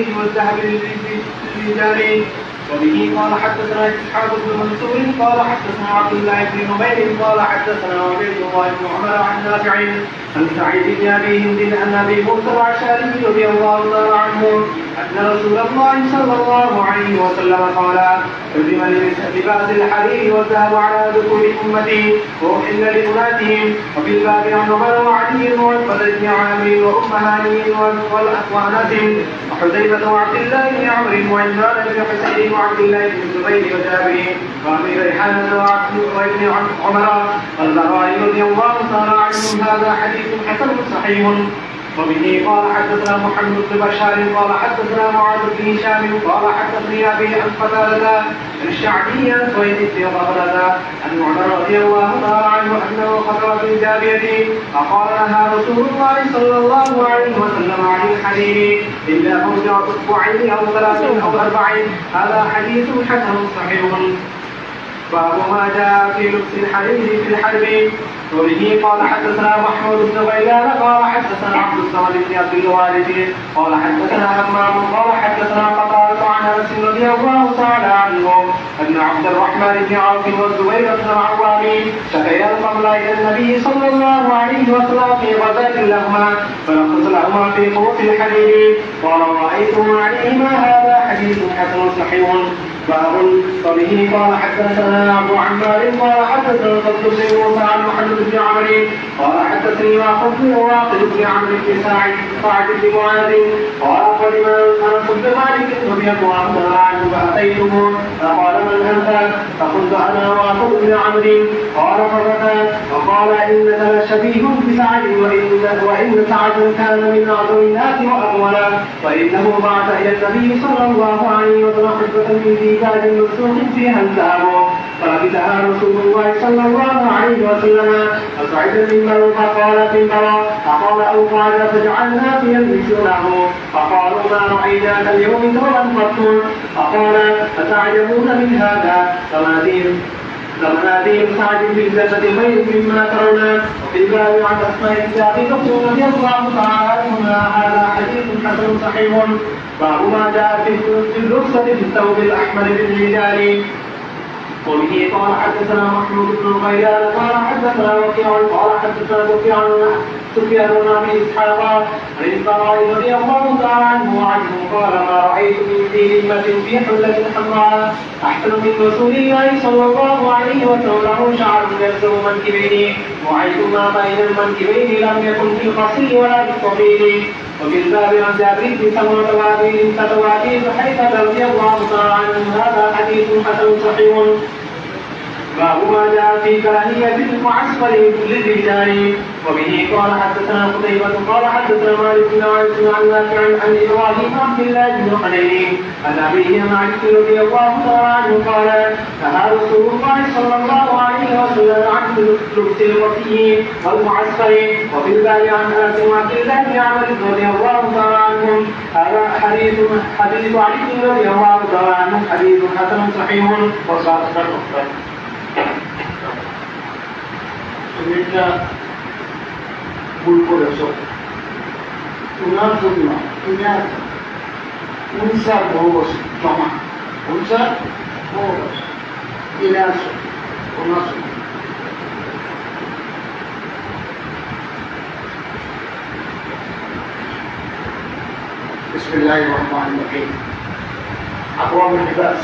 الحرير والذهب للرجال وبه قال حدثنا إسحاق بن منصور قال حدثنا عبد الله بن نمير قال حدثنا عبيد الله بن عمر عن نافع عن سعيد بن أبي هند عن أبي موسى الأشعري رضي الله تعالى عنه أن رسول الله صلى الله عليه وسلم قال حرم لباس الحرير والذهب على ذكور أمتي وأحل لاناتهم وفي الباب عن عمر وعلي وعتبه بن عامر وام هاني وانس وحذيفه وعبد الله بن عمرو وعمران بن حسين وعبد الله بن الزبير وجابر وابي ريحانه وابن عمر والبراء رضي الله تعالى عنهم هذا حديث حسن صحيح. وبه قال حدثنا محمد بن بشار قال حدثنا معاذ بن هشام قال حدثني أبي عن قتادة الشعبي عن سويد بن غفلة عن عمر رضي الله تعالى عنه أنه خطر في جابيته فقال لها رسول الله صلى الله عليه وسلم عن الحديث إلا موضع اصبعين أو ثلاث أو أربع هذا حديث حسن صحيح. باب ما جاء في لبس الحرير في الحرب. وبه قال حدثنا محمود بن غيلان قال حدثنا عبد الصمد بن عبد الوالد قال حدثنا همام قال حدثنا قتادة عن أنس رضي الله تعالى عنه أن عبد الرحمن بن عوف والزبير بن العوام شكيا القبل إلى النبي صلى الله عليه وسلم في غزاة لهما فلقد لهما في قوة الحرير قال رأيتم عليهما هذا حديث حسن صحيح. باب وبه قال حدثنا أبو عمار قال حدثنا الفضل بن موسى عن محمد بن عمرو قال حدثني واقف بن واقف بن عمرو بن سعد سعد بن معاذ قال قدم انس بن مالك رضي الله تعالى عنه فاتيته فقال من أنت؟ فقلت أنا واقف بن عمرو. قال فبكى وقال إنك لشبيه بسعد وان وإن سعد كان من أعظم الناس واقولا وإنه بعث إلى النبي صلى الله عليه وسلم حجه من زيدان مفتوح فيها الذهب فلبسها رسول الله صلى الله عليه وسلم فصعد المنبر فقال في المرى فقال او قال فجعلنا يلبسونه فقالوا ما رايناك اليوم ثوبا قط فقال اتعجبون من هذا فما دين فمناديل سعد في الجنة خير مما ترون الباب عن أسماء السابقة رضي الله تعالى عنهما هذا حديث حسن صحيح. باب ما جاء في الرخصة في الثوب الأحمر للرجال وبه قال حدثنا محمود بن غيلان قال حدثنا وكيع قال حدثنا سفيان سفيان بن أبي إسحاق عن البراء رضي الله تعالى عنه وعنه قال ما رأيت من ذي همة في حلة حمراء أحسن من رسول الله صلى الله عليه وسلم له شعر يلزم منكبيه وعيش ما بين المنكبين لم يكن في القصير ولا في الطويل وفي الباب عن جابر بن سمرة وابي فتواتي حيث رضي الله تعالى عنه هذا حديث حسن صحيح باب ما جاء في كراهية المعسكر للرجال. وبه قال حدثنا قتيبة قال حدثنا مالك بن عائشة عن نافع عن إبراهيم عبد الله بن حنين عن أبيه مالك رضي الله تعالى عنه قال نهى رسول الله صلى الله عليه وسلم عن لبس الوفي والمعسكر وفي الباب عن أنس وعبد الله بن عمرو رضي الله تعالى عنهم. هذا حديث حديث علي رضي الله تعالى عنه حديث حسن صحيح وصادق. তুমি একটা ভুল করেছ তোমার জন্য তুমি আর উনসার বহুবস জমা উনসার বহুবস কিনে আসো ওনার জন্য بسم الله الرحمن الرحيم أقوام اللباس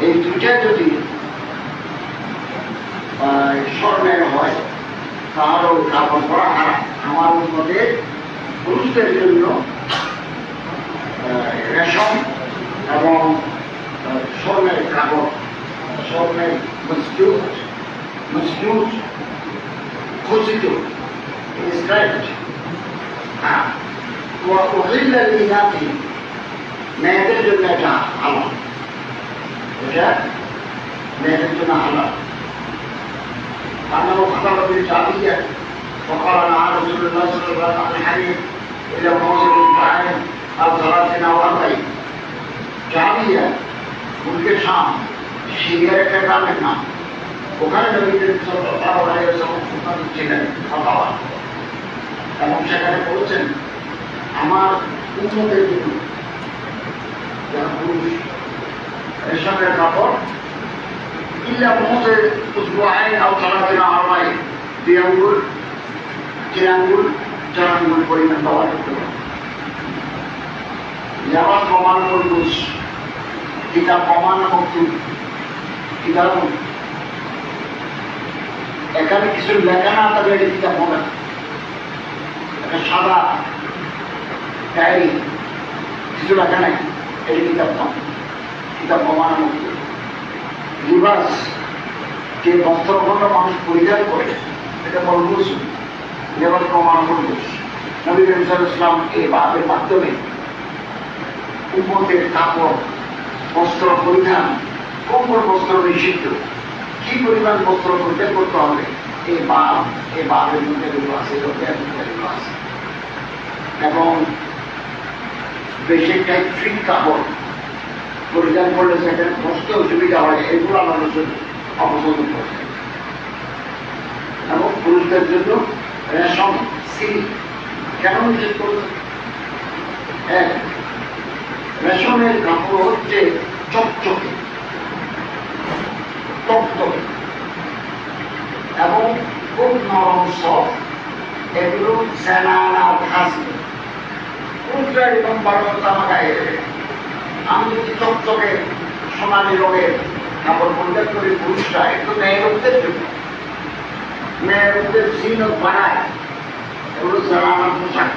এই দুইটা যদি স্বর্ণের হয় তাহলে উত্থাপন করা হারাম আমার উন্নতে পুরুষদের জন্য রেশম এবং স্বর্ণের কাগজ স্বর্ণের মজবুত মজবুত খচিত ইনস্ক্রাইবড মেয়েদের জন্য এটা ভালো এটা মেয়েদের জন্য ভালো أنه خطر بالجعلية وقال مع رسول الله صلى الله عليه وسلم إلى موصل الدعاء أو ثلاثين أو أربعين জামিয়া মুলকে শাম সিরিয়ার একটা গ্রামের নাম ওখানে নবীদের সাল্লাল্লাহু আলাইহি ওয়াসাল্লাম ফুটবল ছিলেন ফতোয়া এবং সেখানে বলছেন আমার উন্নতের জন্য যারা পুরুষ, রেশমের কাপড়, ইল্লা মহতে উসবুআইন আও সালাতিন আরবাইন দুই আঙ্গুল তিন আঙ্গুল চার আঙ্গুল পরিমাণ পাওয়া যেতে পারে। যারা প্রমাণ করবুস কিতাব প্রমাণ মুক্তি কিতাব এখানে কিছু লেখা না থাকলে এটা কিতাব হবে। একটা সাদা। ডায়েরি কিছু নাই এটা কিতাব না। কিতাব প্রমাণ মুক্তি। লিবাস যে বস্ত্রখণ্ড মানুষ পরিধান করে, এটা মরবুস লেবাস প্রমাণ মরবুস নবী ইসলাম এই বাপের মাধ্যমে উন্মতের কাপড়, বস্ত্র পরিধান কোন বস্ত্র নিষিদ্ধ। কি পরিমাণ বস্ত্র পরিধান করতে হবে? এই বাপ, এই বাপের মধ্যে আছে আছে। এবং টাইপ ফিট কাপড়। পরিধান করলে সেখানে বসতে অসুবিধা হয়, এগুলো জন্য অপছন্দ করছে এবং পুরুষদের জন্য রেশম সিল্ক কেন নিষেধ করছে রেশমের কাপড় হচ্ছে চকচকে, টকটকে। এবং খুব নরম, সফট, এগুলো সেনানা থাকবে পুরুষরা এরকম বারোটা আমার গায়ে আমি যদি চকচকে সোনালি রঙের কাপড় পরিধান করি পুরুষরা একটু মেয়েরদের জন্য মেয়েরদের জিনত বানায়, এগুলো সেনানা পোশাক।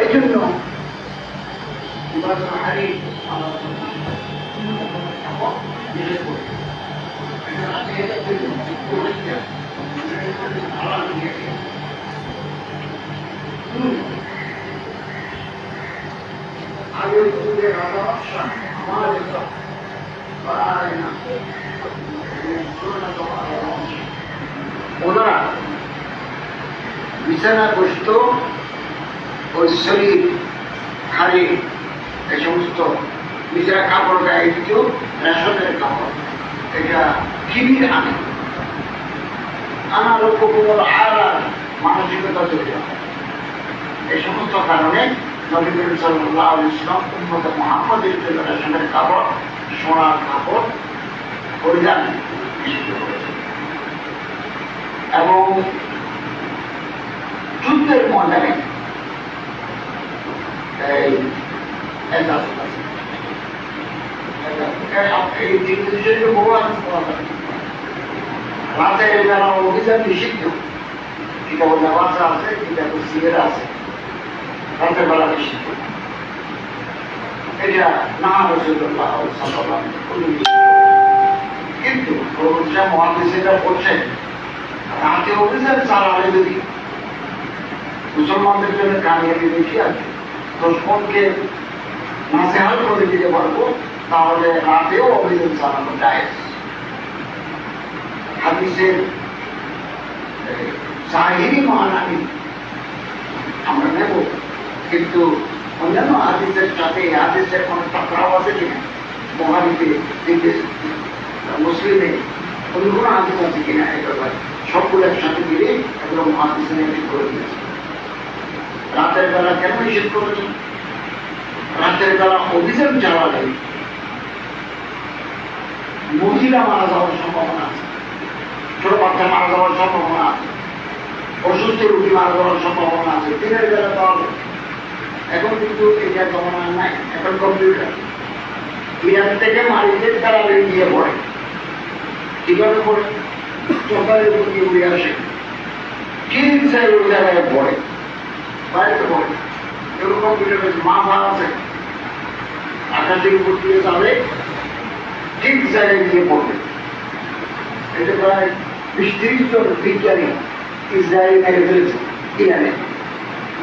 এই জন্য ইবাদত হারি আমার নিষেধ করে আগে যুগে রাজা আমার পারে না ওনারা বিছানা বসত ওই শরীর হাড়ি এই সমস্ত নিজেরা কাপড় গায়ে দিত, রেশনের কাপড়। এটা কিবির আনে। আনার উপকূল আর আর মানসিকতা তৈরি হয়। এই সমস্ত কারণে নবী করিম সাল্লাল্লাহু আলাইহি ইসলাম উম্মত মুহাম্মদের জন্য রেশনের কাপড়, সোনার কাপড় পরিধান এবং যুদ্ধের ময়দানে এই রাতে যারা অভিযান নিষিদ্ধ কিতাব আছে কিতাব সিয়ের আছে রাতের বেলা এটা না কিন্তু প্রভুজা মহাদেশিরা বলছেন রাতে যদি, মুসলমানদের জন্য কামিয়াবি বেশি আছে দুশ্মনকে নাসেহাল করে দিতে পারব, তাহলে রাতেও অভিযান চালানো যায় হাদিসের জাহিরি আমরা নেব। কিন্তু অন্যান্য হাদিসের সাথে, এই হাদিসের কোনো টকরাও আছে কিনা মহাদিতে মুসলিমে অন্য কোনো হাদিস আছে কিনা এই ব্যাপারে সবগুলো একসাথে মিলে এগুলো মহাদিসে নিয়ে করে দিয়েছে। রাতের বেলা কেন নিষেধ করেছেন রাতের বেলা অভিযান চালালে মহিলা মারা যাওয়ার সম্ভাবনা আছে। ছোট বাচ্চা মারা যাওয়ার সম্ভাবনা আছে। অসুস্থ রুগী মারা যাওয়ার সম্ভাবনা আছে। দিনের বেলা তো এখন কিন্তু এটা জমানা নাই, এখন কম্পিউটার ইরান থেকে মারিতে তারা গিয়ে পড়ে। কীভাবে পড়ে উপর দিয়ে উড়ে আসে। ঠিক সাই ওই জায়গায় পড়ে? বাড়িতে পড়ে। এরকম কম্পিউটার মাথা আছে। আকাশের উপর দিয়ে যাবে ঠিক জায়গায় গিয়ে পড়বে? এটা প্রায় বিশ তিরিশ জন বিজ্ঞানী ইসরায়েল মেরে ফেলেছে, ইরানে।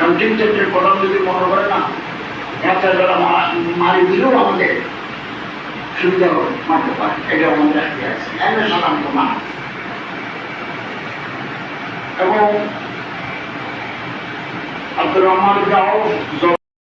কন্টিনজেন্টের কলম যদি মনে করে না, একটা বেলা মারি দিলেও আমাদের সুবিধা হবে, মারতে পারে। এটা আমাদের আগে আছে। এমন সাধারণত না এবং আব্দুর রহমান গাও